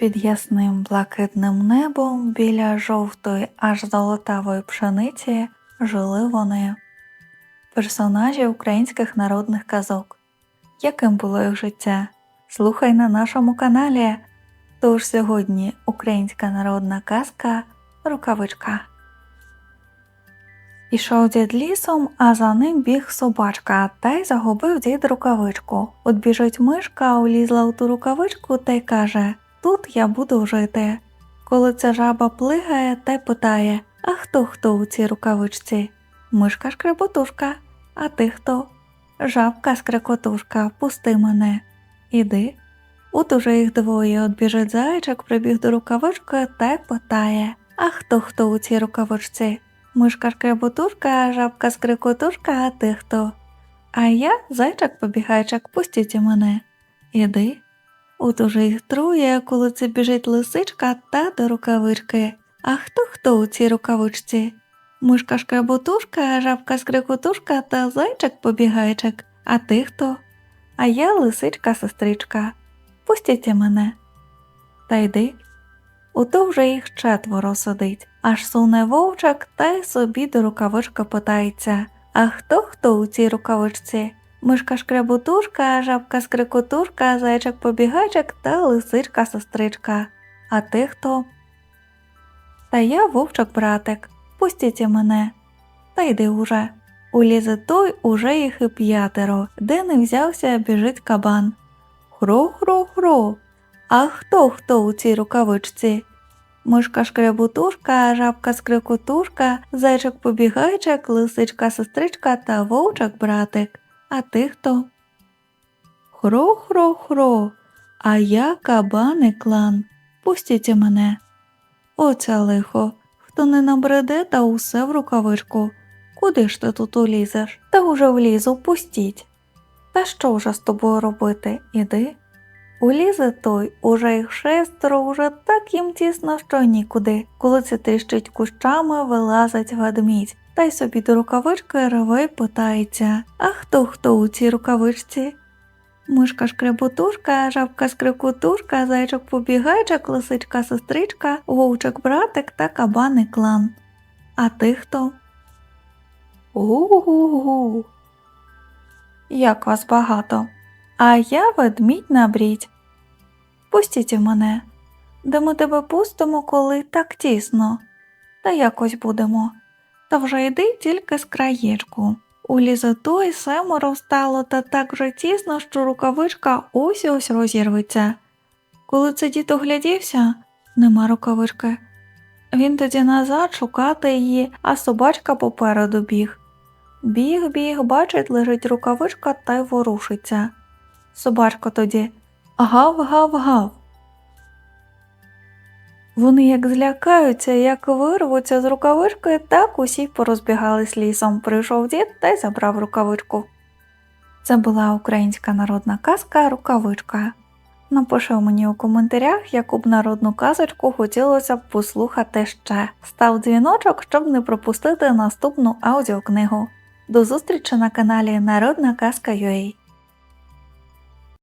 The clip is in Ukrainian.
Під ясним блакитним небом біля жовтої аж золотавої пшениці жили вони, персонажі українських народних казок. Яким було їх життя? Слухай на нашому каналі. Тож сьогодні українська народна казка Рукавичка. Ішов дід лісом, а за ним біг собачка, та й загубив дід рукавичку. От біжить мишка, улізла у ту рукавичку та й каже Тут я буду жити. Коли ця жаба плигає та питає А хто хто у цій рукавичці? Мишка шкреботушка, а ти хто? Жабка скрекотушка, пусти мене. Іди. От уже їх двоє от біжить зайчик, прибіг до рукавички та питає А хто хто у цій рукавичці? Мишка шкреботушка, жабка скрикотушка, а ти хто? А я зайчик побігайчик, пустіть мене. Іди. От уже їх троє, коли це біжить лисичка та до рукавички. А хто хто у цій рукавичці? Мишка шкреботушка, жабка скрикотушка та зайчик побігайчик. А ти хто? А я лисичка сестричка. Пустіть мене. Та йди. Ото вже їх четверо сидить, аж суне вовчак та й собі до рукавички питається. А хто хто у цій рукавичці? Мишка шкребутушка, жабка скрикотушка, зайчик побігайчик та лисичка сестричка. А ти хто? Та я вовчик братик. Пустіть мене. Та йди уже. Улізе той уже їх і п'ятеро, де не взявся, біжить кабан. Хро-хро-хро. А хто хто у цій рукавичці? Мишка шкребутушка, жабка скрикотушка, зайчик побігайчик, лисичка сестричка та вовчик братик. А ти хто? Хро-хро-хро, а я кабаний клан. Пустіть і мене. Оце лихо. Хто не набреде, та усе в рукавичку. Куди ж ти тут улізеш? Та уже влізу, пустіть. Та що вже з тобою робити? Іди. Улізе той, уже їх шестеро, уже так їм тісно, що нікуди. Коли це тріщить кущами, вилазить ведмідь. Та собі до рукавички реве й питається А хто хто у цій рукавичці? Мишка шкреботушка, жабка скрикотушка, зайчик побігайчик, лисичка сестричка, вовчик братик та кабаний клан. А ти хто? Гу-гу-гу. Як вас багато. А я ведмідь на брідь. Пустіть мене, де ми тебе пустимо, коли так тісно, та якось будемо. Та вже йди тільки з краєчку. Улізе той семеро стало та так же тісно, що рукавичка ось ось розірветься. Коли це дід оглядівся, нема рукавички. Він тоді назад шукати її, а собачка попереду біг. Біг, біг, бачить, лежить рукавичка та й ворушиться. Собачка тоді гав, гав, гав. Вони як злякаються, як вирвуться з рукавички, так усі порозбігались лісом. Прийшов дід та й забрав рукавичку. Це була українська народна казка Рукавичка. Напиши мені у коментарях, яку б народну казочку хотілося б послухати ще. Став дзвіночок, щоб не пропустити наступну аудіокнигу. До зустрічі на каналі Народна Казка.ua